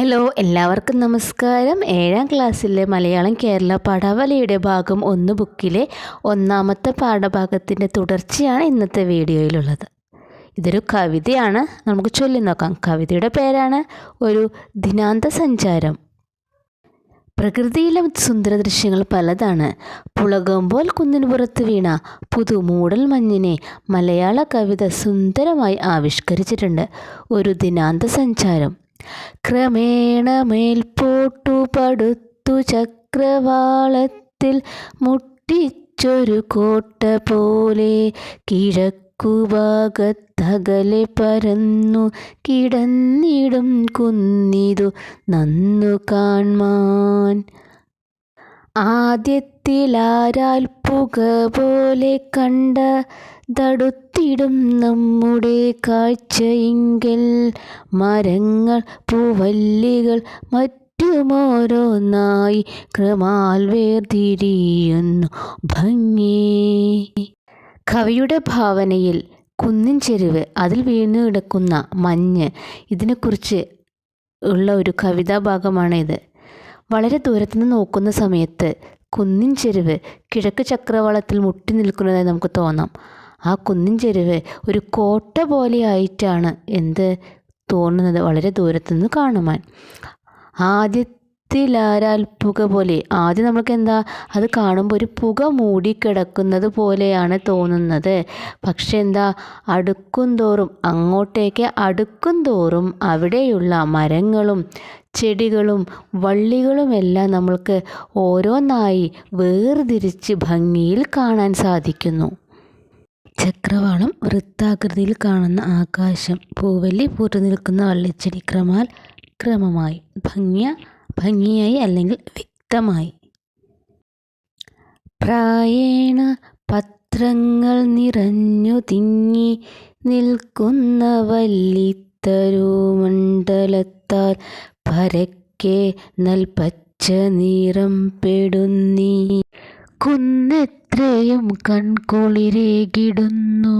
Hello എല്ലാവർക്കും നമസ്കാരം. ഏഴാം ക്ലാസ്സിലെ മലയാളം കേരള പടവലയുടെ ഭാഗം ഒന്ന് ബുക്കിലെ ഒന്നാമത്തെ പാഠഭാഗത്തിന്റെ തുടർച്ചയാണ് ഇന്നത്തെ വീഡിയോയിലുള്ളത്. ഇതൊരു കവിതയാണ്. നമുക്ക് ചൊല്ലി നോക്കാം. കവിതയുടെ പേരാണ് ഒരു ദിനാന്ത സഞ്ചാരം. പ്രകൃതിയിലെ സുന്ദര ദൃശ്യങ്ങൾ പലതാണ്. പുളകുമ്പോൾ കുന്നിന് പുറത്ത് വീണ പുതുമൂടൽ മഞ്ഞിനെ മലയാള കവിത സുന്ദരമായി ആവിഷ്കരിച്ചിട്ടുണ്ട്. ഒരു ദിനാന്ത സഞ്ചാരം. ക്രമേണ മേൽപോട്ടു പടുത്തു ചക്രവാളത്തിൽ മുട്ടിച്ചൊരു കോട്ട പോലെ കിഴക്കുഭാഗത്തകലെ പരന്നു കിടന്നിടും കുന്നിതു നന്നു കാൺമാൻ ആദ്യത്തിലാരാൽ പുക പോലെ കണ്ട തടുത്തിടും നമ്മുടെ കാഴ്ചയിങ്കൽ മരങ്ങൾ പൂവല്ലികൾ മറ്റുമോരോന്നായി ക്രമാൽ വേർതിരിയുന്നു ഭംഗി. കവിയുടെ ഭാവനയിൽ കുന്നിൻ ചെരുവ് അതിൽ വീണു കിടക്കുന്ന മഞ്ഞ് ഇതിനെക്കുറിച്ച് ഉള്ള ഒരു കവിതാഭാഗമാണ് ഇത് വളരെ ദൂരത്തുനിന്ന് നോക്കുന്ന സമയത്ത് കുന്നിൻ ചെരുവ് കിഴക്ക് ചക്രവാളത്തിൽ മുട്ടി നിൽക്കുന്നതായി നമുക്ക് തോന്നാം. ആ കുന്നിൻ ചെരുവ് ഒരു കോട്ട പോലെയായിട്ടാണ് എന്ത് തോന്നുന്നത്? വളരെ ദൂരത്തുനിന്ന് കാണുവാൻ. ആദ്യത്തിലാരാൽ പുക പോലെ. ആദ്യം നമുക്ക് എന്താ അത് കാണുമ്പോൾ ഒരു പുക മൂടിക്കിടക്കുന്നത് പോലെയാണ് തോന്നുന്നത്. പക്ഷെ എന്താ? അടുക്കും തോറും അങ്ങോട്ടേക്ക് അടുക്കും തോറും അവിടെയുള്ള മരങ്ങളും ചെടികളും വള്ളികളുമെല്ലാം നമ്മൾക്ക് ഓരോന്നായി വേർതിരിച്ച് ഭംഗിയിൽ കാണാൻ സാധിക്കുന്നു. ചക്രവാളം വൃത്താകൃതിയിൽ കാണുന്ന ആകാശം പൂവല്ലി പൂത്തു നിൽക്കുന്ന വള്ളിച്ചെടി ക്രമാൽ ക്രമമായി ഭംഗിയ ഭംഗിയായി അല്ലെങ്കിൽ വ്യക്തമായി. പ്രായേണ പത്രങ്ങൾ നിറഞ്ഞു തിങ്ങി നിൽക്കുന്ന വല്ലിത്തരുമണ്ഡലത്താൽ പരക്കെ നൽപച്ച നിറം പെടുന്നീ. കുന്നെത്രയും കൺകുളിരേകിടുന്നു.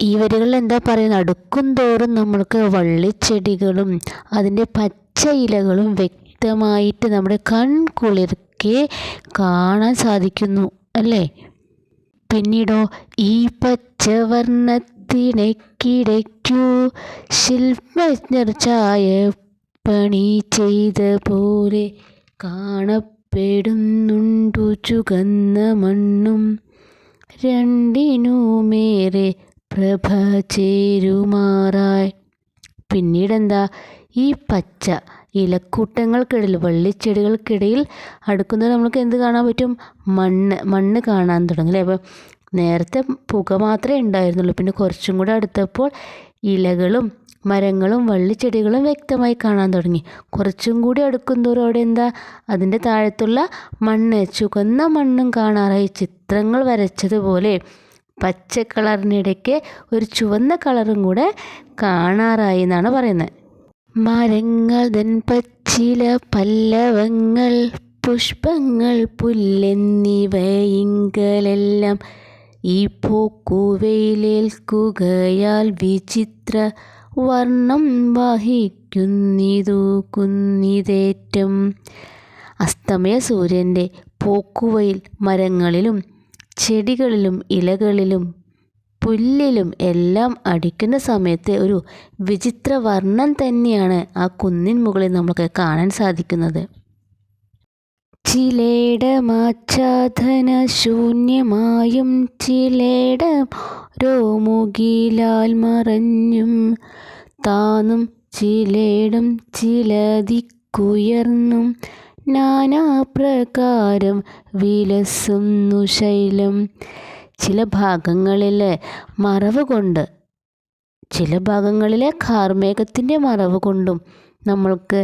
ഈ വരികളിൽ എന്താ പറയുന്നത്? അടുക്കും തോറും നമ്മൾക്ക് വള്ളിച്ചെടികളും അതിന്റെ പച്ച ഇലകളും വ്യക്തമായിട്ട് നമ്മുടെ കൺകുളിർക്കെ കാണാൻ സാധിക്കുന്നു അല്ലേ? പിന്നീടോ ഈ പച്ചവർണത്തിനക്കിടയ്ക്കു ശില്പജ്ഞർ ചായ പണി ചെയ്ത പോലെ കാണപ്പെടുന്നുണ്ടു ചുകന്ന മണ്ണും. രണ്ടിനുമേറെ പ്രഭ ചേരുമാറായി. പിന്നീടെന്താ? ഈ പച്ച ഇലക്കൂട്ടങ്ങൾക്കിടയിൽ വള്ളിച്ചെടികൾക്കിടയിൽ അടുക്കുന്നത് നമുക്ക് എന്ത് കാണാൻ പറ്റും? മണ്ണ് മണ്ണ് കാണാൻ തുടങ്ങി അല്ലേ? അപ്പം നേരത്തെ പുക മാത്രമേ ഉണ്ടായിരുന്നുള്ളൂ. പിന്നെ കുറച്ചും കൂടെ അടുത്തപ്പോൾ ഇലകളും മരങ്ങളും വള്ളിച്ചെടികളും വ്യക്തമായി കാണാൻ തുടങ്ങി. കുറച്ചും കൂടി അടുക്കുന്തോറും അവിടെ എന്താ? അതിന്റെ താഴത്തുള്ള മണ്ണ് ചുവന്ന മണ്ണും കാണാറായി. ചിത്രങ്ങൾ വരച്ചതുപോലെ പച്ച കളറിനിടയ്ക്ക് ഒരു ചുവന്ന കളറും കൂടെ കാണാറായി എന്നാണ് പറയുന്നത്. മരങ്ങൾ തൻ പച്ചില പല്ലവങ്ങൾ പുഷ്പങ്ങൾ പുല്ലെന്നിവയിങ്കലെല്ലാം ഈ പൂക്കുവയിലേൽക്കുകയാൽ വിചിത്ര വർണം വഹിക്കുന്നിതു കുന്നിതേറ്റം അസ്തമയ സൂര്യന്റെ പോക്കുവയിൽ മരങ്ങളിലും ചെടികളിലും ഇലകളിലും പുല്ലിലും എല്ലാം അടിക്കുന്ന സമയത്ത് ഒരു വിചിത്ര വർണം തന്നെയാണ് ആ കുന്നിൻ മുകളിൽ നമുക്ക് കാണാൻ സാധിക്കുന്നത്. ചിലേടമാച്ഛാദന ശൂന്യമായും ചിലേട രോമുകിലാൽ മറഞ്ഞും. താനും ചിലേടും ചിലതിക്കുയർന്നും നാനാപ്രകാരം വിലസുന്നു ശൈലം. ചില ഭാഗങ്ങളിൽ മറവ് കൊണ്ട് ചില ഭാഗങ്ങളിലെ കാർമേഘത്തിന്റെ മറവ് കൊണ്ടും നമ്മൾക്ക്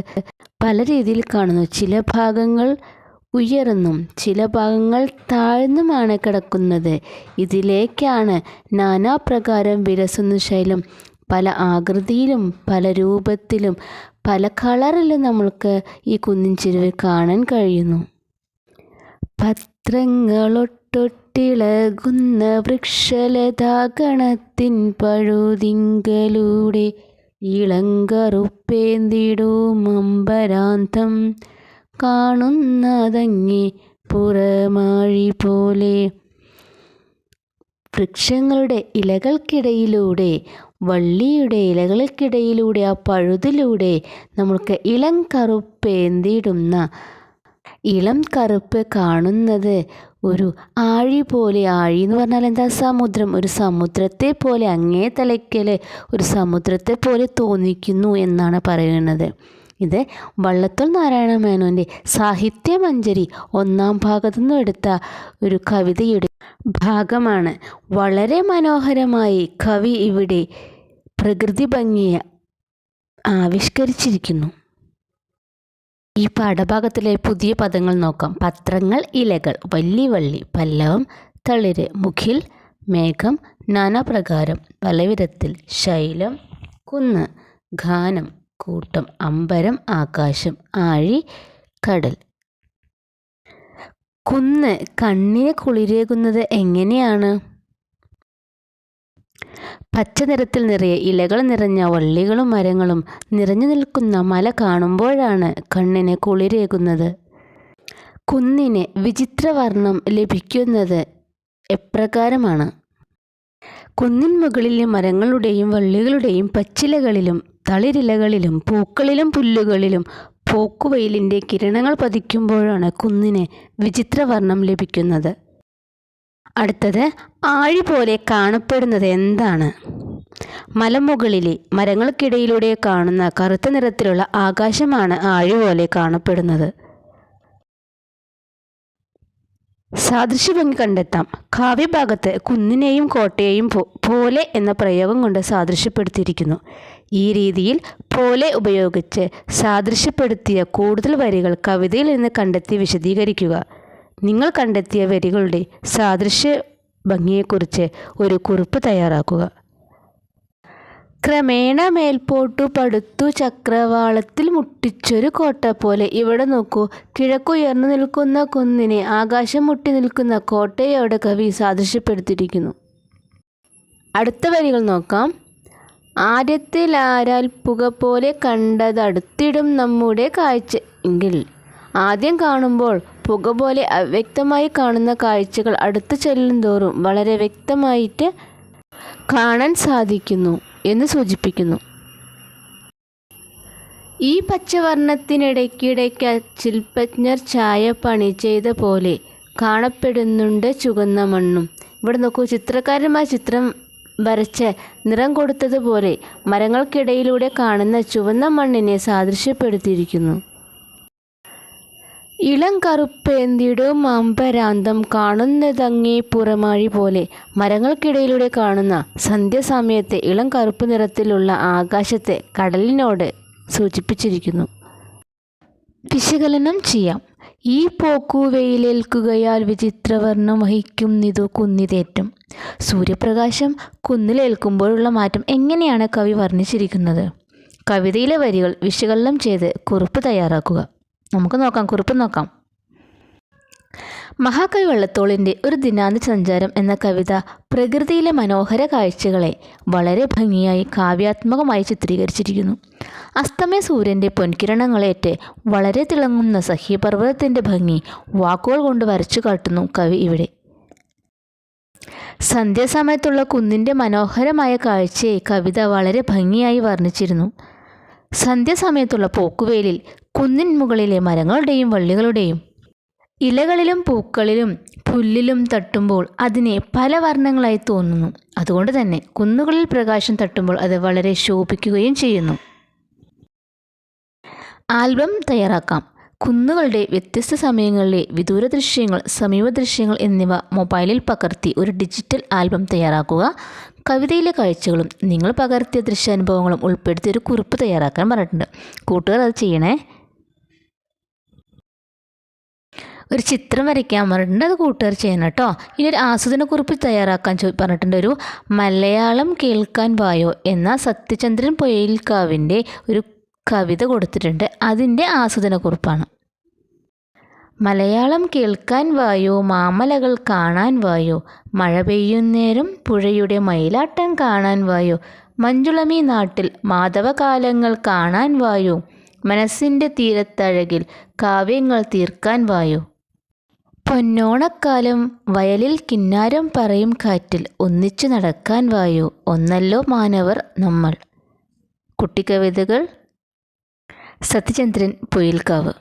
പല രീതിയിൽ കാണുന്നു. ചില ഭാഗങ്ങൾ ഉയർന്നും ചില ഭാഗങ്ങൾ താഴ്ന്നുമാണ് കിടക്കുന്നത്. ഇതിലേക്കാണ് നാനാപ്രകാരം വിരസുന്ന ശൈലം. പല ആകൃതിയിലും പല രൂപത്തിലും പല കളറിലും നമ്മൾക്ക് ഈ കുന്നിൻ ചെരുവ് കാണാൻ കഴിയുന്നു. പത്രങ്ങളൊട്ടൊട്ടിളകുന്ന വൃക്ഷലതാഗണത്തിൻ പഴുതിങ്കലൂടെ ഇളങ്കറുപ്പേന്തിടും അമ്പരാന്തം. കാണുന്നതങ്ങി പുറമാഴി പോലെ വൃക്ഷങ്ങളുടെ ഇലകൾക്കിടയിലൂടെ വള്ളിയുടെ ഇലകൾക്കിടയിലൂടെ ആ പഴുതിലൂടെ നമ്മൾക്ക് ഇളം കറുപ്പേന്തിടുന്ന ഇളം കറുപ്പ് കാണുന്നത് ഒരു ആഴി പോലെ ആഴി എന്ന് പറഞ്ഞാൽ എന്താ? സമുദ്രം. ഒരു സമുദ്രത്തെ പോലെ അങ്ങേ തലയ്ക്കൽ ഒരു സമുദ്രത്തെ പോലെ തോന്നിക്കുന്നു എന്നാണ് പറയുന്നത്. ഇത് വള്ളത്തോൾ നാരായണ മേനോന്റെ സാഹിത്യമഞ്ജരി ഒന്നാം ഭാഗത്തു നിന്നും എടുത്ത ഒരു കവിതയുടെ ഭാഗമാണ്. വളരെ മനോഹരമായി കവി ഇവിടെ പ്രകൃതി ഭംഗിയെ ആവിഷ്കരിച്ചിരിക്കുന്നു. ഈ പാഠഭാഗത്തിലെ പുതിയ പദങ്ങൾ നോക്കാം. പത്രങ്ങൾ ഇലകൾ വല്ലി വള്ളി പല്ലവം തളിര് മുഖിൽ മേഘം നാനാപ്രകാരം പലവിധത്തിൽ ശൈലം കുന്ന് ഗാനം കൂട്ടം അമ്പരം ആകാശം ആഴി കടൽ. കുന്ന് കണ്ണിന് കുളിരേകുന്നത് എങ്ങനെയാണ്? പച്ച നിറത്തിൽ നിറയെ ഇലകൾ നിറഞ്ഞ വള്ളികളും മരങ്ങളും നിറഞ്ഞു നിൽക്കുന്ന മല കാണുമ്പോഴാണ് കണ്ണിന് കുളിരേകുന്നത്. കുന്നിന് വിചിത്രവർണം ലഭിക്കുന്നത് എപ്രകാരമാണ്? കുന്നിൻ മുകളിലെ മരങ്ങളുടെയും വള്ളികളുടെയും പച്ചിലകളിലും തളിരിലകളിലും പൂക്കളിലും പുല്ലുകളിലും പോക്കുവെയിലിന്റെ കിരണങ്ങൾ പതിക്കുമ്പോഴാണ് കുന്നിന് വിചിത്രവർണം ലഭിക്കുന്നത്. അടുത്തത് ആഴി പോലെ കാണപ്പെടുന്നത് എന്താണ്? മലമുകളിലെ മരങ്ങൾക്കിടയിലൂടെ കാണുന്ന കറുത്ത നിറത്തിലുള്ള ആകാശമാണ് ആഴി പോലെ കാണപ്പെടുന്നത്. സാദൃശ്യഭംഗി കണ്ടെത്താം. കാവ്യഭാഗത്ത് കുന്നിനെയും കോട്ടയെയും പോലെ എന്ന പ്രയോഗം കൊണ്ട് സാദൃശ്യപ്പെടുത്തിയിരിക്കുന്നു. ഈ രീതിയിൽ പോലെ ഉപയോഗിച്ച് സാദൃശ്യപ്പെടുത്തിയ കൂടുതൽ വരികൾ കവിതയിൽ നിന്ന് കണ്ടെത്തി വിശദീകരിക്കുക. നിങ്ങൾ കണ്ടെത്തിയ വരികളുടെ സാദൃശ്യ ഭംഗിയെക്കുറിച്ച് ഒരു കുറിപ്പ് തയ്യാറാക്കുക. ക്രമേണ മേൽപോട്ടു പടുത്തു ചക്രവാളത്തിൽ മുട്ടിച്ചൊരു കോട്ട പോലെ ഇവിടെ നോക്കൂ. കിഴക്കുയർന്നു നിൽക്കുന്ന കുന്നിനെ ആകാശം മുട്ടി നിൽക്കുന്ന കോട്ടയോട് കവി സാദൃശ്യപ്പെടുത്തിയിരിക്കുന്നു. അടുത്ത വരികൾ നോക്കാം. ആദ്യത്തിൽ ആരാൽ പുക പോലെ കണ്ടതടുത്തിടും നമ്മുടെ കാഴ്ച എങ്കിൽ. ആദ്യം കാണുമ്പോൾ പുക പോലെ അവ്യക്തമായി കാണുന്ന കാഴ്ചകൾ അടുത്തു ചെല്ലും തോറും വളരെ വ്യക്തമായിട്ട് കാണാൻ സാധിക്കുന്നു എന്ന് സൂചിപ്പിക്കുന്നു. ഈ പച്ചവർണത്തിനിടയ്ക്കിടയ്ക്ക് ശില്പജ്ഞർ ചായ പണി ചെയ്ത പോലെ കാണപ്പെടുന്നുണ്ട് ചുവന്ന മണ്ണും. ഇവിടെ നോക്കൂ ചിത്രകാരന്മാർ ചിത്രം വരച്ച് നിറം കൊടുത്തതുപോലെ മരങ്ങൾക്കിടയിലൂടെ കാണുന്ന ചുവന്ന മണ്ണിനെ സാദൃശ്യപ്പെടുത്തിയിരിക്കുന്നു. ഇളം കറുപ്പേന്തിടും അമ്പരാന്തം കാണുന്നതങ്ങേ പുറമാഴി പോലെ മരങ്ങൾക്കിടയിലൂടെ കാണുന്ന സന്ധ്യാസമയത്തെ ഇളം കറുപ്പ് നിറത്തിലുള്ള ആകാശത്തെ കടലിനോട് സൂചിപ്പിച്ചിരിക്കുന്നു. വിശകലനം ചെയ്യാം. ഈ പോക്കു വെയിലേൽക്കുകയാൽ വിചിത്രവർണം വഹിക്കുന്നിതു കുന്നിതേറ്റം. സൂര്യപ്രകാശം കുന്നിലേൽക്കുമ്പോഴുള്ള മാറ്റം എങ്ങനെയാണ് കവി വർണിച്ചിരിക്കുന്നത്? കവിതയിലെ വരികൾ വിശകലനം ചെയ്ത് കുറിപ്പ് തയ്യാറാക്കുക. നമുക്ക് നോക്കാം കുറിപ്പ് നോക്കാം. മഹാകവി വള്ളത്തോളിന്റെ ഒരു ദിനാന്ത സഞ്ചാരം എന്ന കവിത പ്രകൃതിയിലെ മനോഹര കാഴ്ചകളെ വളരെ ഭംഗിയായി കാവ്യാത്മകമായി ചിത്രീകരിച്ചിരിക്കുന്നു. അസ്തമയ സൂര്യന്റെ പൊൻകിരണങ്ങളേറ്റ് വളരെ തിളങ്ങുന്ന സഹ്യപർവതത്തിന്റെ ഭംഗി വാക്കുകൾ കൊണ്ട് വരച്ചു കാട്ടുന്നു കവി ഇവിടെ. സന്ധ്യാസമയത്തുള്ള കുന്നിന്റെ മനോഹരമായ കാഴ്ചയെ കവിത വളരെ ഭംഗിയായി വർണിച്ചിരുന്നു. സന്ധ്യാസമയത്തുള്ള പോക്കുവേലിൽ കുന്നിൻ മുകളിലെ മരങ്ങളുടെയും വള്ളികളുടെയും ഇലകളിലും പൂക്കളിലും പുല്ലിലും തട്ടുമ്പോൾ അതിനെ പല വർണങ്ങളായി തോന്നുന്നു. അതുകൊണ്ട് തന്നെ കുന്നുകളിൽ പ്രകാശം തട്ടുമ്പോൾ അത് വളരെ ശോഭിക്കുകയും ചെയ്യുന്നു. ആൽബം തയ്യാറാക്കാം. കുന്നുകളുടെ വ്യത്യസ്ത സമയങ്ങളിലെ വിദൂര ദൃശ്യങ്ങൾ സമീപ ദൃശ്യങ്ങൾ എന്നിവ മൊബൈലിൽ പകർത്തി ഒരു ഡിജിറ്റൽ ആൽബം തയ്യാറാക്കുക. കവിതയിലെ കാഴ്ചകളും നിങ്ങൾ പകർത്തിയ ദൃശ്യാനുഭവങ്ങളും ഉൾപ്പെടുത്തി ഒരു കുറിപ്പ് തയ്യാറാക്കാൻ പറഞ്ഞിട്ടുണ്ട്. കൂട്ടുകാർ അത് ചെയ്യണേ. ഒരു ചിത്രം വരയ്ക്കാൻ പറഞ്ഞിട്ടുണ്ട്. അത് കൂട്ടുകാർ ചെയ്യണം കേട്ടോ. ഇനി ഒരു കുറിപ്പ് തയ്യാറാക്കാൻ പറഞ്ഞിട്ടുണ്ട്. ഒരു മലയാളം കേൾക്കാൻ വായോ എന്ന സത്യചന്ദ്രൻ പൊയിൽക്കാവിന്റെ ഒരു കവിത കൊടുത്തിട്ടുണ്ട്. അതിന്റെ ആസ്വാദനക്കുറിപ്പാണ് മലയാളം കേൾക്കാൻ വായോ മാമലകൾ കാണാൻ വായോ മഴ പെയ്യുന്നേരം പുഴയുടെ മയിലാട്ടം കാണാൻ വായോ മഞ്ജുളമി നാട്ടിൽ മാധവകാലങ്ങൾ കാണാൻ വായോ മനസ്സിന്റെ തീരത്തഴകിൽ കാവ്യങ്ങൾ തീർക്കാൻ വായോ. പൊന്നോണക്കാലം വയലിൽ കിന്നാരം പറയും കാറ്റിൽ ഒന്നിച്ചു നടക്കാൻ വായോ ഒന്നല്ലോ മാനവർ നമ്മൾ. കുട്ടിക്കവിതകൾ സത്യചന്ദ്രൻ പൊയിൽക്കാവ്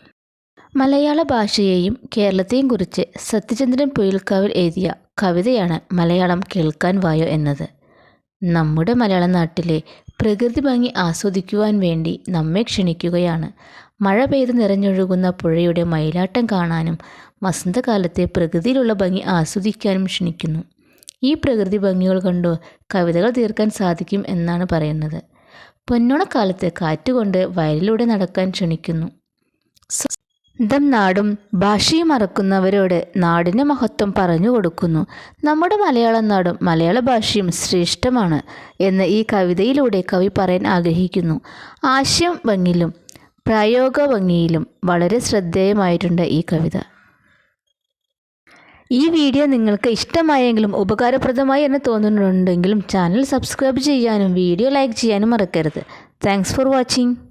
മലയാള ഭാഷയെയും കേരളത്തെയും കുറിച്ച് സത്യചന്ദ്രൻ പൊയിൽക്കാവിൽ എഴുതിയ കവിതയാണ് മലയാളം കേൾക്കാൻ വായോ എന്നത്. നമ്മുടെ മലയാള നാട്ടിലെ പ്രകൃതി ഭംഗി ആസ്വദിക്കുവാൻ വേണ്ടി നമ്മെ ക്ഷണിക്കുകയാണ്. മഴ പെയ്ത് നിറഞ്ഞൊഴുകുന്ന പുഴയുടെ മയിലാട്ടം കാണാനും വസന്തകാലത്തെ പ്രകൃതിയിലുള്ള ഭംഗി ആസ്വദിക്കാനും ക്ഷണിക്കുന്നു. ഈ പ്രകൃതി ഭംഗികൾ കണ്ടു കവിതകൾ തീർക്കാൻ സാധിക്കും എന്നാണ് പറയുന്നത്. പൊന്നോണക്കാലത്ത് കാറ്റുകൊണ്ട് വയലിലൂടെ നടക്കാൻ ക്ഷണിക്കുന്നു. സ്വന്തം നാടും ഭാഷയും മറക്കുന്നവരോട് നാടിന്റെ മഹത്വം പറഞ്ഞു കൊടുക്കുന്നു. നമ്മുടെ മലയാളം നാടും മലയാള ഭാഷയും ശ്രേഷ്ഠമാണ് എന്ന് ഈ കവിതയിലൂടെ കവി പറയാൻ ആഗ്രഹിക്കുന്നു. ആശയം ഭംഗിയിലും പ്രയോഗ ഭംഗിയിലും വളരെ ശ്രദ്ധേയമായിട്ടുണ്ട് ഈ കവിത. ഈ വീഡിയോ നിങ്ങൾക്ക് ഇഷ്ടമായെങ്കിലും ഉപകാരപ്രദമായി എന്ന് തോന്നുന്നുണ്ടെങ്കിലും ചാനൽ സബ്സ്ക്രൈബ് ചെയ്യാനും വീഡിയോ ലൈക്ക് ചെയ്യാനും മറക്കരുത്. Thanks for watching.